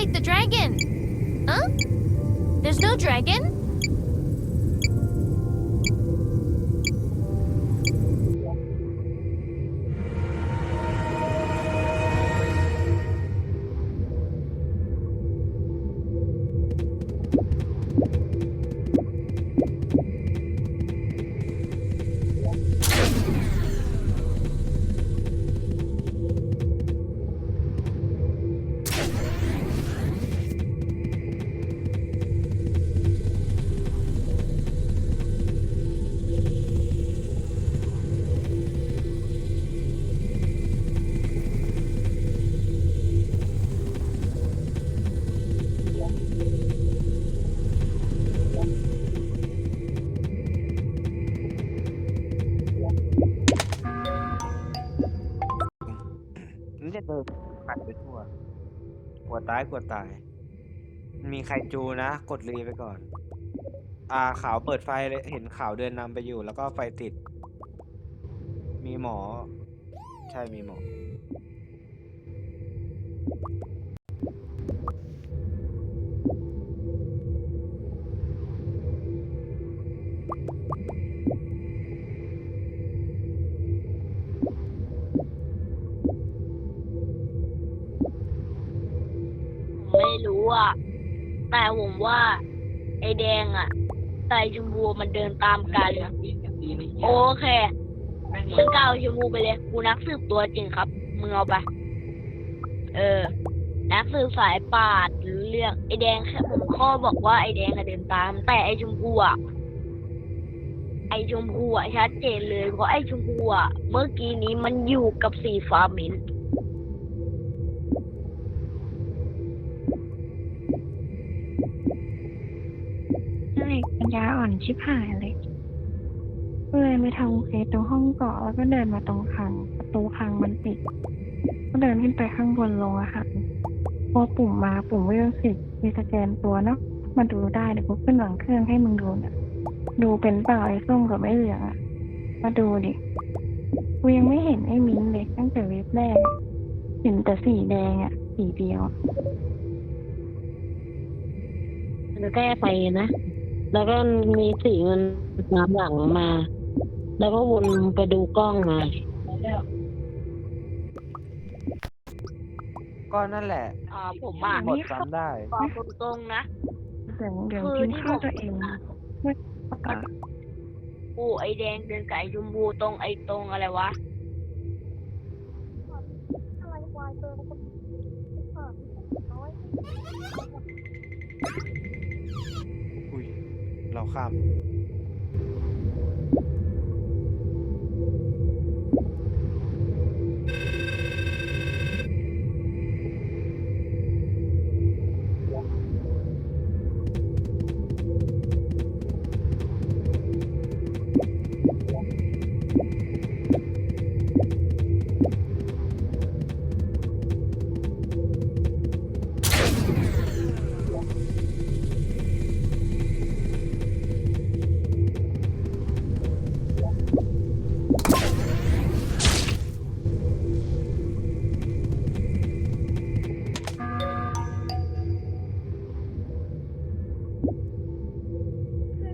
fight the dragon. Huh? There's no dragon?. ายกลัวตาย มีใครจูนะ กดรีไปก่อน อ่าขาวเปิดไฟเลยเห็นขาวเดินนำไปอยู่ แล้วก็ไฟติด มีหมอ ใช่มีหมอ แต่ผมว่า ไอแดงอะไตชมพูมันเดินตามกันโอเคฉันก้าวชมพูไปเลยกูนักสืบตัวจริงครับมึงเอาไป เออ นักสืบสายปราดหรือเรื่องไอแดงแค่ผมข้อบอกว่าไอแดงอะเดินตาม แต่ไอชมพูอะไอชมพูอะชัดเจนเลยเพราะไอชมพูอะเมื่อกี้นี้มันอยู่กับสีฟ้ามิน ญาอ่อนชิบหายเลยก็เลยไปทำเควสตรงห้องเกาะแล้วก็เดินมาตรงคังประตูคังมันปิด ก็เดินขึ้นไปข้างบนลงอาหารพอปุ่มมาปุ่มเวลสิบมีสแกนตัวเนาะมาดูได้เดี๋ยวกูขึ้นหลังเครื่องให้มึงดูน่ะดูเป็นเปล่าไอ้ส้มกับไอ้เหลืองอะมาดูดิกูยังไม่เห็นไอ้มิ้นเลยตั้งแต่เว็บแรก เห็นแต่สีแดงอะสีเดียวอะจะแก้ไฟนะ แล้วก็มีสีเงินน้ำหลังมา แล้วก็วนไปดูกล้องมา ก็นั่นแหละอ่าผมอะกดซ้ำได้ บอกตรงๆนะ เดี๋ยวเดี๋ยวคือกินที่ข้าวผมตัวเองไม่ประกาศปูไอแดงเดินกับไอชมพูตรงไอตรงอะไรวะอุ้ย เราข้าม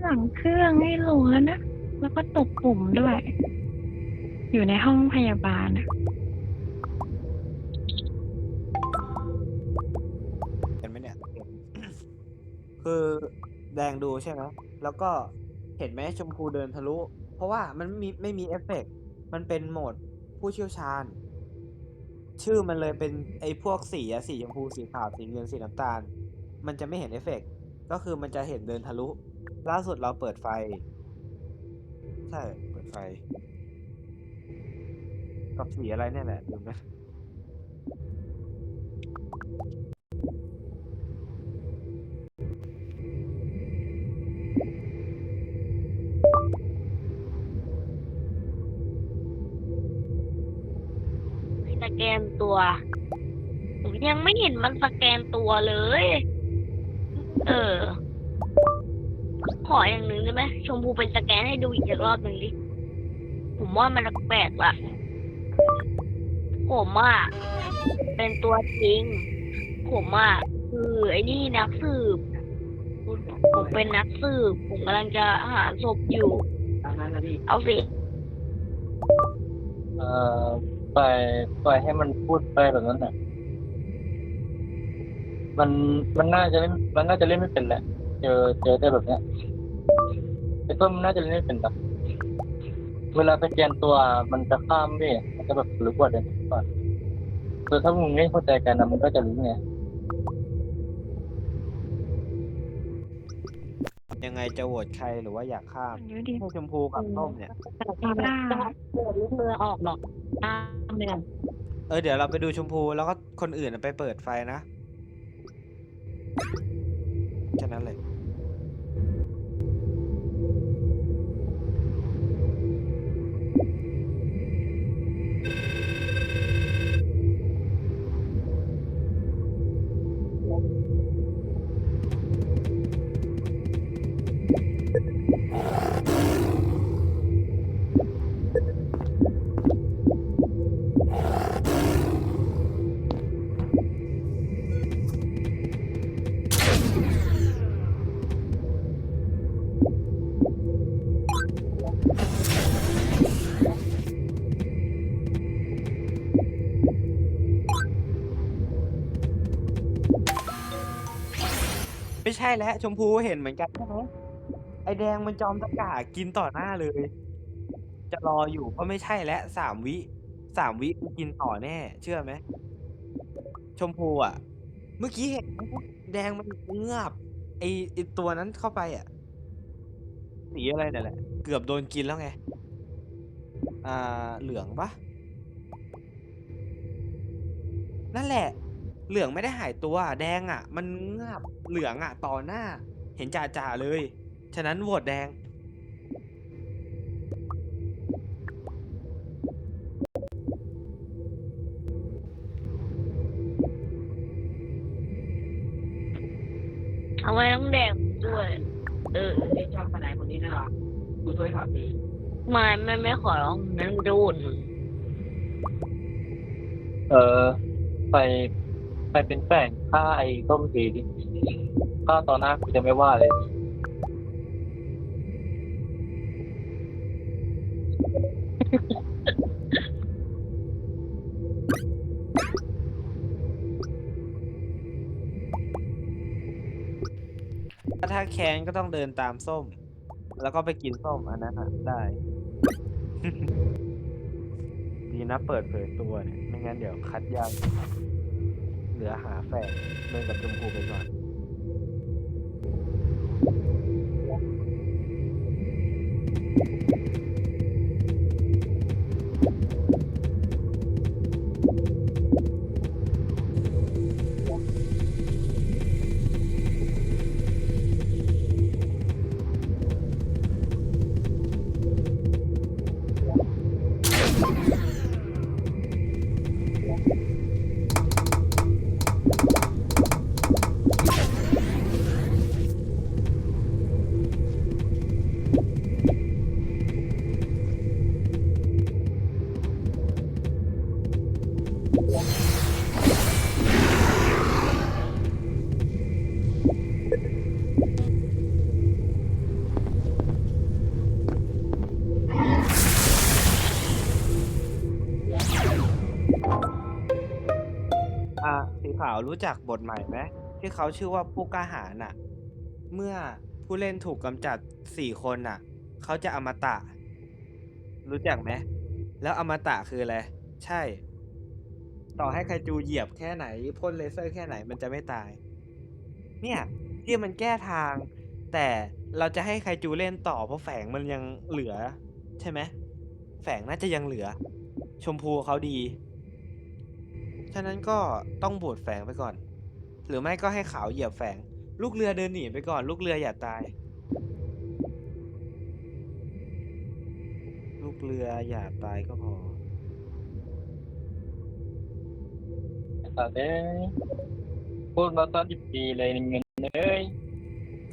หลังเครื่องให้รู้แล้วนะ แล้วก็ตบปุ่มด้วย อยู่ในห้องพยาบาลอะเห็นไหมเนี่ย คือแดงดูใช่ไหมแล้วก็เห็นไหมชมพูเดินทะลุ เพราะว่ามันไม่มีไม่มีเอฟเฟกต์มันเป็นโหมดผู้เชี่ยวชาญ ชื่อมันเลยเป็นไอ้พวกสีอะสีชมพูสีขาวสีเงินสีน้ำตาล มันจะไม่เห็นเอฟเฟกต์ก็คือมันจะเห็นเดินทะลุ ล่าสุดเราเปิดไฟ ใช่ เปิดไฟ กับสีอะไรเนี่ยแหละดูไหมสแกนตัวผมยังไม่เห็นมันสแกนตัวเลย เออ ขออย่างหนึ่งได้ไหมชมพูเป็นสแกนให้ดูอีกรอบหนึ่งดิ ผมว่ามันแปลกๆว่ะผมอะเป็นตัวจริง ผมอะคือไอ้นี่นักสืบผมผมเป็นนักสืบ ผมกำลังจะหาศพอยู่ เอาสิ เอ่อปล่อยปล่อยให้มันพูดไปแบบนั้นน่ะ มันมันน่าจะเล่นมันน่าจะเล่นไม่เป็นแหละ เจอเจอได้แบบเนี้ย ไอ้ต้นมันน่าจะเล่นไม่เป็นแบบเวลาไปเกียนตัวมันจะข้ามด้วยมันจะแบบรู้กว่าเดิมก่อนคือถ้ามึงไม่เข้าใจกันนะมันก็จะรู้ไงยังไงจะโหวตใครหรือว่าอยากข้ามมันเยอะดีให้ชมพูกับส้มเนี่ย แต่ตามจะเปิดลูกเรือออกหรอกตามเลยกันเออเดี๋ยวเราไปดูชมพูแล้วก็คนอื่นไปเปิดไฟนะแค่นั้นเลย ไม่ใช่แล้วชมพูเห็นเหมือนกันใช่ไหมไอแดงมันจอมตะกร้ากินต่อหน้าเลย จะรออยู่ก็ไม่ใช่แล้วสามวิสามวิกูกินต่อแน่ เชื่อไหมชมพูอะ เมื่อกี้เห็นแดงมันเงือบไอไอตัวนั้นเข้าไปอะสีอะไรเนี่ยแหละ เกือบโดนกินแล้วไง อ่าเหลืองปะนั่นแหละ เหลืองไม่ได้หายตัวแดงอะ มันเงือบเหลืองอะต่อหน้า เห็นจ่าจ่าๆเลย ฉะนั้นโหวตแดง เอาไว้ต้องแดงด้วย เออชอบคนไหนคนนี้นะกูช่วยถอดดีไม่ไม่ไม่ขอร้องนั่นโดนเออ ไป ไปเป็นแฝงฆ่าไอ้ต้มสีดิฆ่าต่อหน้ากูจะไม่ว่าเลย ถ้าแค้นก็ต้องเดินตามส้ม แล้วก็ไปกินส้มอันนั้นอะได้ ดีนะเปิดเผยตัวเนี่ย ไม่งั้นเดี๋ยวคัดยาก เหลือหาแฝงเดินกับชมพูไปก่อน อะสีขาวรู้จักบทใหม่ไหมที่เขาชื่อว่าผู้กล้าหาญน่ะ เมื่อผู้เล่นถูกกำจัดสี่คนน่ะ เขาจะอมตะ รู้จักไหมแล้วอมตะคืออะไร ใช่ ต่อให้ไคจูเหยียบแค่ไหนพ่นเลเซอร์แค่ไหนมันจะไม่ตาย เนี่ยที่มันแก้ทาง แต่เราจะให้ไคจูเล่นต่อเพราะแฝงมันยังเหลือ ใช่ไหมแฝงน่าจะยังเหลือ ชมพูเขาดี ฉะนั้นก็ต้องบูดแฝงไปก่อน หรือไม่ก็ให้ขาวเหยียบแฝง ลูกเรือเดินหนีไปก่อน ลูกเรืออย่าตาย ลูกเรืออย่าตายก็พอต่เด้พูดมาตอนสิบปีเลยเงินเลย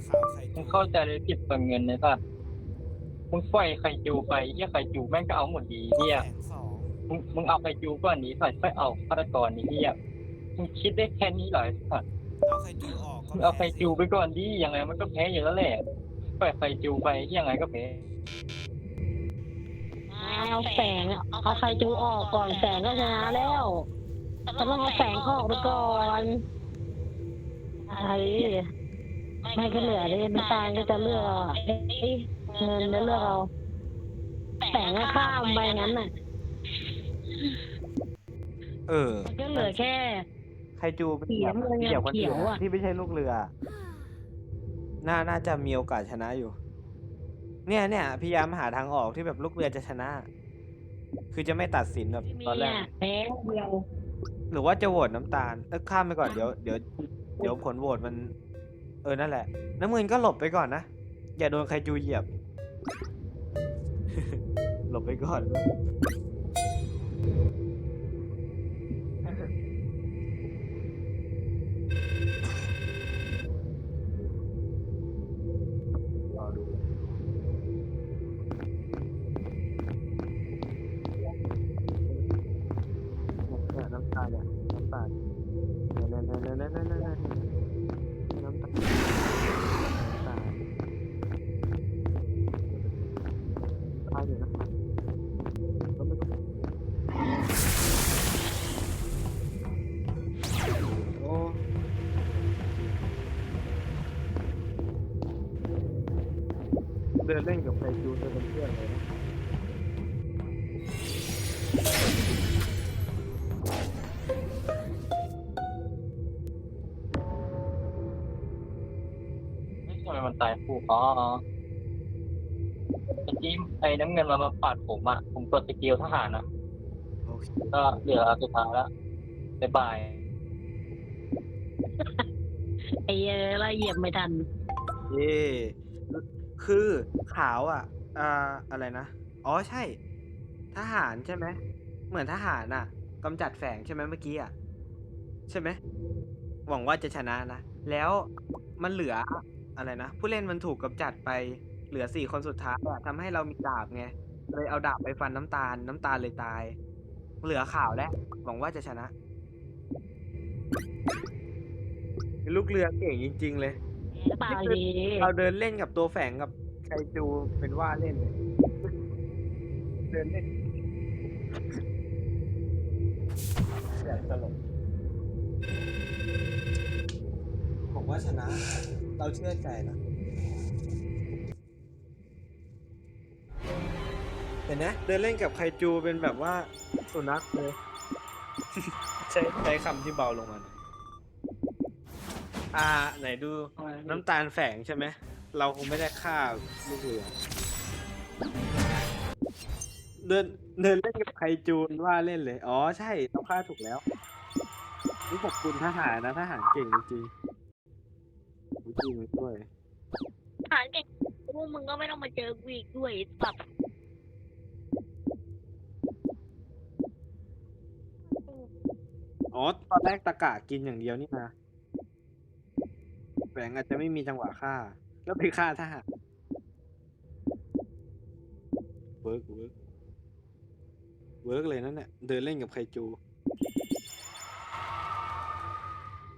ขาวใครมึงเข้าใจเลยผิดกับเงินในสัตว์มึงปล่อยไข่จูไปเหี้ยไข่จูแม่งก็เอาหมดดีเหี้ยแฝงสอง มึงมึงเอาไข่จูก่อนนี้ใส่ค่อยเอาฆาตกรนี้เหี้ยมึงคิดได้แค่นี้เหรอไอ้สัตว์เอาไคจูออกก็เอาไฟจิวไปก่อนดิยังไงมันก็แพ้อยู่แล้วแหละปล่อยไฟจิวไปยังไงก็แพ้เอาแสงอะเอาไฟจูออกก่อนแสงก็ชนะแล้วแต่ต้องเอาแสงออกไปก่อนอะไรไม่ก็เหลือเลยน้ำตาลก็จะเลือกเอ้ยเงินจะเลือกเอาแสงก็ข้ามไปงั้นน่ะ เออ มันก็เหลือแค่ ไคจูเป็นเขียวแบบมันยังเกี่ยวคนเขีอื่ยนวอะ ที่ไม่ใช่ลูกเรือ น่า น่าจะมีโอกาสชนะอยู่ เนี่ยเนี่ยพยายามหาทางออกที่แบบลูกเรือจะชนะ คือจะไม่ตัดสินแบบไม่มีตอนแรก อะแพ้เดียวหรือว่าจะโหวตน้ำตาลเออข้ามไปก่อนเดี๋ยวเดี๋ยวเดี๋ยวผลโหวตมัน เออนั่นแหละ น้ำเงินก็หลบไปก่อนนะ อย่าโดนใครจูเหยียบ หลบไปก่อน Thank you. เดินเล่นกับใครจูจะเป็นเพื่อนเลยนะทำไมมันตายคู่อ๋ออ๋อเมื่อกี้ไอ้น้ำเงินมามาปาดผมอะ ผมกดสกิลทหารนะโอเคก็เหลือสุดท้ายแล้วบ๊ายบาย ไอ้เอ้ยไล่เหยียบไม่ทัน เย คือขาวอะอ่าอะไรนะ อ๋อใช่ ทหารใช่ไหม เหมือนทหารอะกำจัดแฝงใช่ไหมเมื่อกี้อะ ใช่ไหม หวังว่าจะชนะนะ แล้วมันเหลืออะไรนะ ผู้เล่นมันถูกกำจัดไปเหลือสี่คนสุดท้ายอะทำให้เรามีดาบไง เลยเอาดาบไปฟันน้ำตาล น้ำตาลเลยตาย เหลือข่าวแล้ว หวังว่าจะชนะ ลูกเรือเก่งจริง ๆ เลย เปล่าดีเราเดินเล่นกับตัวแฝงกับไคจูเป็นว่าเล่นเลยเดินเล่นอย่างตลกผมว่าชนะ เราเชื่อใจนะเห็นนะเดินเล่นกับไคจูเป็นแบบว่าสุนัขเลย ใช้ใช้คำที่เบาลงมาหน่อย อ่า ไหนดูน้ำตาลแฝงใช่ไหม เราคงไม่ได้ฆ่าลูกเรือ เดินเดินเล่นกับใครจูนว่าเล่นเลย อ๋อใช่เราฆ่าถูกแล้วนี่ขอบคุณทหารนะทหารเก่งจริงๆจริงด้วย หารเก่งพวกมึงก็ไม่ต้องมาเจอกูอีกด้วยสับอ๋อตอนแรกตะกะกินอย่างเดียวนี่นะ แหวงอาจจะไม่มีจังหวะฆ่า แล้วไปฆ่าทหารเวิร์กเวิร์กเวิร์กเลยนั่นแหละเดินเล่นกับไคจู